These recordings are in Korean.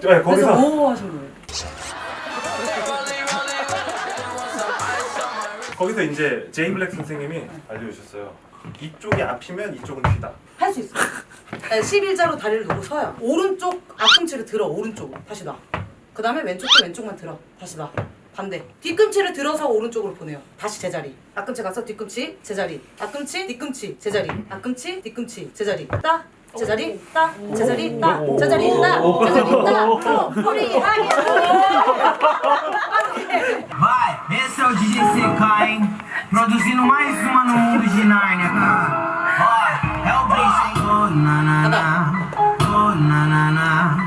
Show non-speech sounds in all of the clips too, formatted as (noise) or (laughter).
네, 거기서- 오 하신 거예요. 거기서 이제 제이 블랙 선생님이 알려주셨어요. 이쪽이 앞이면 이쪽은 뒤다. 할 수 있어. 네, 11자로 다리를 놓고 서요. 오른쪽 앞꿈치를 들어 오른쪽 다시 놔. 그 다음에 왼쪽도 왼쪽만 들어 다시 놔. 반대. 뒤꿈치를 들어서 오른쪽으로 보내요. 다시 제자리. 앞꿈치 가서 뒤꿈치 제자리. 앞꿈치 뒤꿈치 제자리. 앞꿈치 뒤꿈치 제자리. 따 제자리 따 제자리 따 제자리 따 제자리 따 어, 허리 하기 Vai, esse é o DJ Sekai, produzindo mais uma no mundo de Nárnia, cara. Ó, é o Blitz, oh na na na, oh na na na,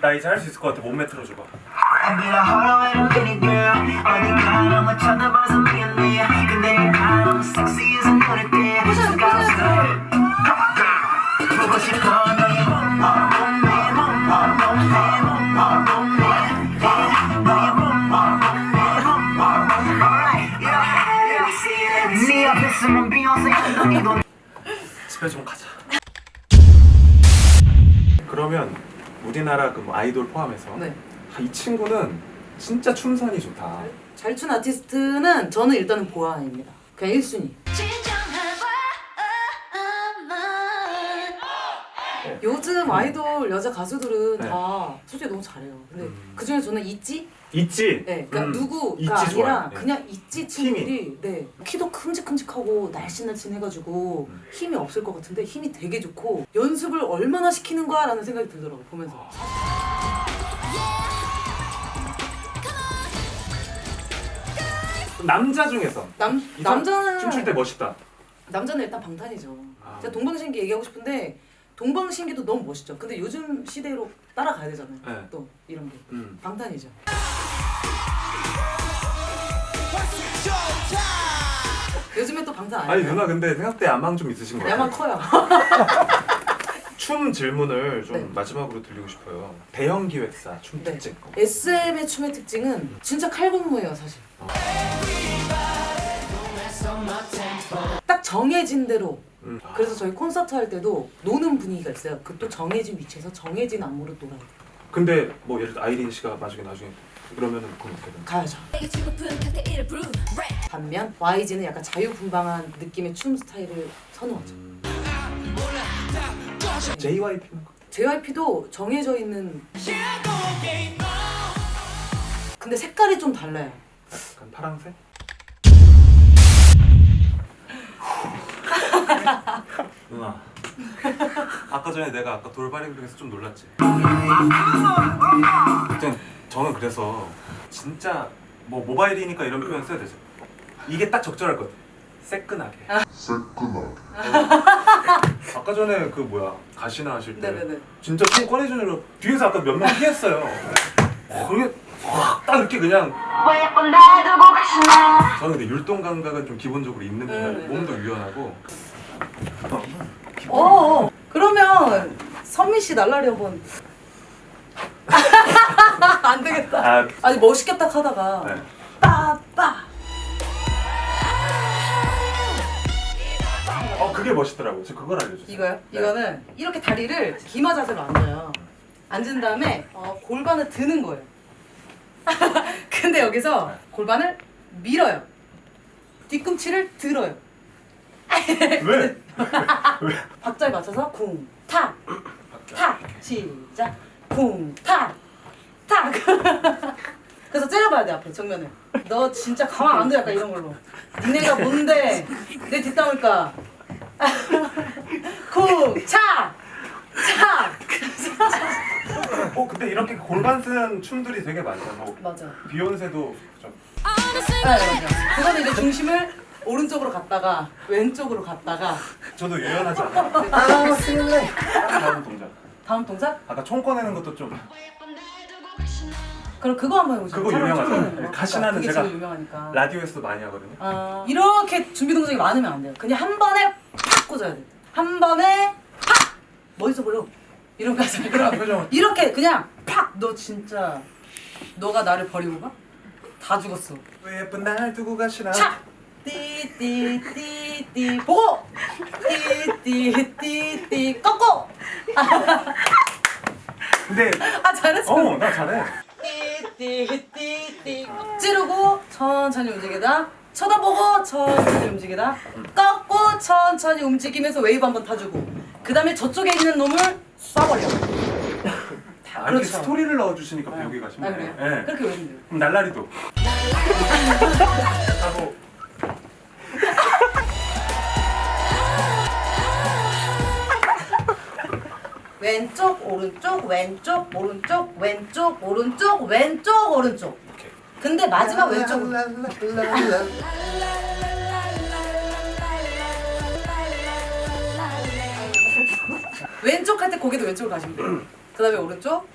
나 이제 할 수 있을 것 같아. 몸매 틀어줘봐. Heart 집에 좀 가자. 그러면 우리나라 그뭐 아이돌 포함해서 네. 아, 이 친구는 진짜 춤선이 좋다. 잘 춘 아티스트는 저는 일단은 보아입니다. 그냥 1순위. 요즘 아이돌 여자 가수들은 네. 다 솔직히 너무 잘해요. 근데 음. 그 중에 저는 있지? 있지. 네, 그러니까 음, 누구가 아니라 좋아요. 네. 그냥 있지 친구들이 네 키도 큼직큼직하고 날씬날씬해가지고 음. 힘이 없을 것 같은데 힘이 되게 좋고 연습을 얼마나 시키는 거야라는 생각이 들더라고 보면서. 남자 중에서 남 이 사람 남자는 춤출 때 멋있다. 남자는 일단 방탄이죠. 아. 제가 동방신기 얘기하고 싶은데 동방신기도 너무 멋있죠. 근데 요즘 시대로 따라가야 되잖아요. 네. 또 이런 게 음. 방탄이죠. 요즘에 또 방탄 아니에요? 아니 누나 근데 생각대 야망 좀 있으신 거 같아요. 야만 커요. (laughs) 춤 질문을 좀 네. 마지막으로 드리고 싶어요. 대형 기획사 춤 네. 특징. SM의 춤의 특징은 진짜 칼군무예요, 사실. 딱 정해진 대로. 음. 그래서 저희 콘서트 할 때도 노는 분위기가 있어요. 그 또 정해진 위치에서 정해진 안무로 놀아요. 근데 뭐 예를 들어 아이린 씨가 나중에 나중에 그러면은 그건 어떻게? 가야죠. 반면 YG는 약간 자유분방한 느낌의 춤 스타일을 선호하죠. 음. JYP는 JYP도 정해져 있는 근데 색깔이 좀 달라요. 약간 파랑색? (laughs) 누나 아까 전에 내가 아까 돌발행 중에서 좀 놀랐지? 그땐 저는 그래서 진짜 뭐 모바일이니까 이런 표현 써야 되죠 이게 딱 적절할 것 같아 새끈하게 아까 전에 그 뭐야 가시나 하실 때 네네네. 진짜 총 꺼내주느라 뒤에서 아까 몇 명 피했어요 그게 확딱 이렇게 그냥 저는 근데 율동 감각은 좀 기본적으로 있는 네, 편이에요. 네, 몸도 유연하고. 어, 그러면 선미 씨 날라리 한번 (laughs) 안 되겠다. 아, 아니 멋있겠다 하다가 네. 빠빠 어 그게 멋있더라고. 저 그걸 알려줬어요. 이거요? 네. 이거는 이렇게 다리를 기마 자세로 앉아요. 앉은 다음에 어, 골반을 드는 거예요. (laughs) 근데 여기서 네. 골반을 밀어요. 뒤꿈치를 들어요. 왜? 박자에 맞춰서 쿵, 탁, 탁, 시작, 쿵, 탁, 탁. (laughs) 그래서 째려봐야 돼 앞에 정면을. 너 진짜 가만 안둬 약간 이런 걸로. 니네가 뭔데 내 뒷담을 까? (laughs) 쿵, 차, 차. 어 근데 이렇게 골반 쓰는 춤들이 되게 많잖아. 뭐 맞아. 비욘세도 좀. 네, 맞아. 그거는 이제 중심을 오른쪽으로 갔다가 왼쪽으로 갔다가 저도 유연하지 않아요. 아 쓸래. 다른 동작. 다음 동작? 아까 총 꺼내는 것도 좀 그럼 그거 한번 해보자. 그거 사람 꺼내는 거. 가시나는 그게 제가 제일 유명하니까. 라디오에서도 많이 하거든요. 아, 이렇게 준비 동작이 많으면 안 돼요. 그냥 한 번에 팍 꽂아야 돼. 한 번에 팍! 멋있어 보여. 이런 거. 아, 그럼 표정. 이렇게 그냥 팍! 너 진짜 너가 나를 버리고 가? 다 죽었어. 왜 예쁜 날 두고 가시나? 착! 띠띠띠띠 보고! 띠띠띠띠 꺾고! 근데 아 잘했어. 어, 나 잘해. 띠띠띠띠 찌르고 천천히 움직이다 쳐다보고 천천히 움직이다 꺾고 천천히 움직이면서 웨이브 한번 타주고 그 다음에 저쪽에 있는 놈을 쏴버려 다 아, 이렇게 스토리를 넣어주시니까 네. 배우기가 아, 쉽네요. 그래요? 예. 그렇게 외우면 돼요 그럼 날라리도. (laughs) 하고 왼쪽 오른쪽 왼쪽 오른쪽 왼쪽 오른쪽 왼쪽 오른쪽. 근데 마지막 왼쪽 (laughs) 왼쪽 할 때 고개도 왼쪽으로 가시면 돼요. 그 다음에 오른쪽,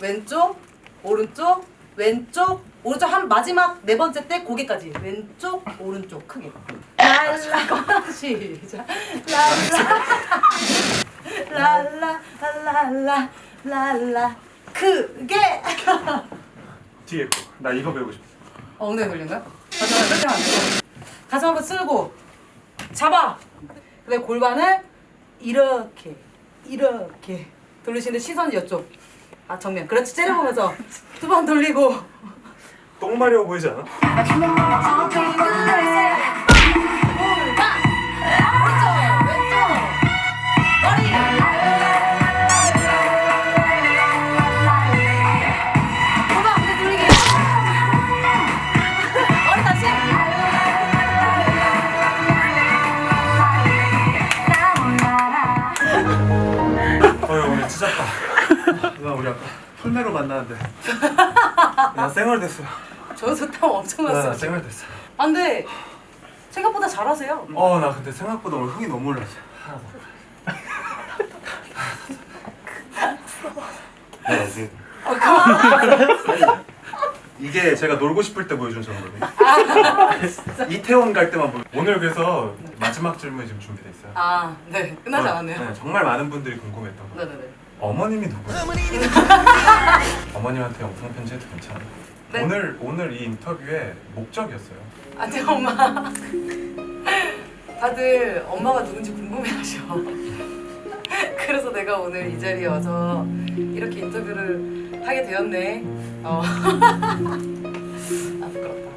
왼쪽, 오른쪽, 왼쪽, 오른쪽 한 마지막 네 번째 때 고개까지 왼쪽, 오른쪽 크게. 랄라 (laughs) 시작. 랄라 (laughs) 랄라 랄라 랄라 크게. 뒤에 거. 나 이거 배우고 싶어. 어, 엉덩이 걸린가요? 가슴 한번 끌면 안 가슴 한번 쓸고 잡아 그다음에 골반을 이렇게 이렇게 돌리시는데 시선이 이쪽 아 정면 그렇지 째려보면서 두 번 돌리고 똥 마려워 보이지 않아? 풀메로 만나는데 나 쌩얼 됐어요. 저도 땀 엄청 나, 나 났어요 쌩얼 됐어. 아 근데 생각보다 잘하세요 어 나 근데 생각보다 오늘 흥이 너무 올랐어. 하나 더. 네, 이게 이게 제가 놀고 싶을 때 보여준 저거거든요. 이태원 갈 때만 보여. 오늘 그래서 마지막 질문이 지금 준비돼 있어요. 아 네 끝나지 어, 않았네요 네, 정말 많은 분들이 궁금했던 거. 네네네 어머님이 누구예요? (laughs) 어머님한테 영상 편지해도 괜찮아요? 네. 오늘 오늘 이 인터뷰의 목적이었어요. 아니 엄마 다들 엄마가 누군지 궁금해하셔 (laughs) 그래서 내가 오늘 이 자리에 와서 이렇게 인터뷰를 하게 되었네 어. (laughs) 아 부끄럽다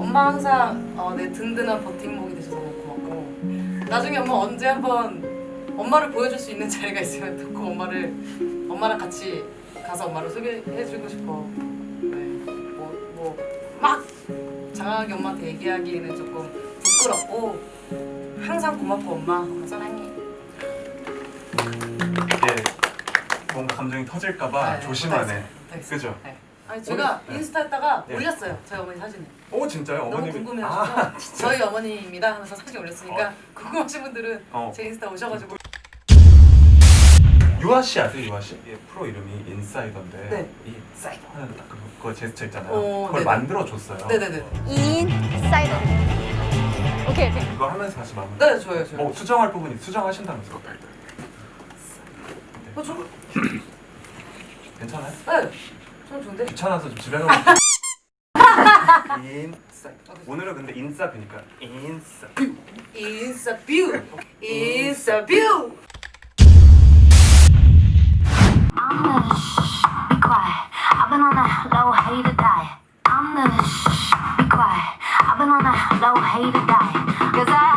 엄마 항상 어, 내 든든한 버팀목이 되셔서 너무 고맙고 나중에 엄마 언제 한번 엄마를 보여줄 수 있는 자리가 있으면 듣고 엄마를 엄마랑 같이 가서 엄마를 소개해주고 싶어 네. 뭐뭐 막 장하게 엄마한테 얘기하기에는 조금 부끄럽고 항상 고맙고 엄마 엄마 사랑해 이게 뭔가 감정이 터질까봐 네, 조심하네. 그죠? 네. 아니 제가 오늘- 네. 인스타에다가 네. 올렸어요 저희 어머니 사진을 오 진짜요? 너무 어머님이 궁금해하셔서 아, (laughs) 저희 어머니입니다 하면서 사진 올렸으니까 어. 궁금하신 분들은 어. 제 인스타 오셔가지고 유아 씨 아세요? 유아 씨? 예, 프로 이름이 인사이더인데 네. 이 사이더 하는 딱 그거, 그거 제스처 있잖아요. 어, 그걸 네네. 만들어 줬어요. 네네네 인 사이더. 오케이 오케이. 이거 하면서 다시 마무리. 네 좋아요 좋아요 어 수정할 부분이 수정하신다면서 발들. 어, 저, 괜찮아요? 네 저는 좋은데 귀찮아서 좀 집에 가고. (laughs) 인싸. 오늘은 근데 인싸니까 인싸. 인스타 뷰 인스타 뷰 been on a low hay to die. I'm the shh, be quiet. I've been on a low hay to die. Cause I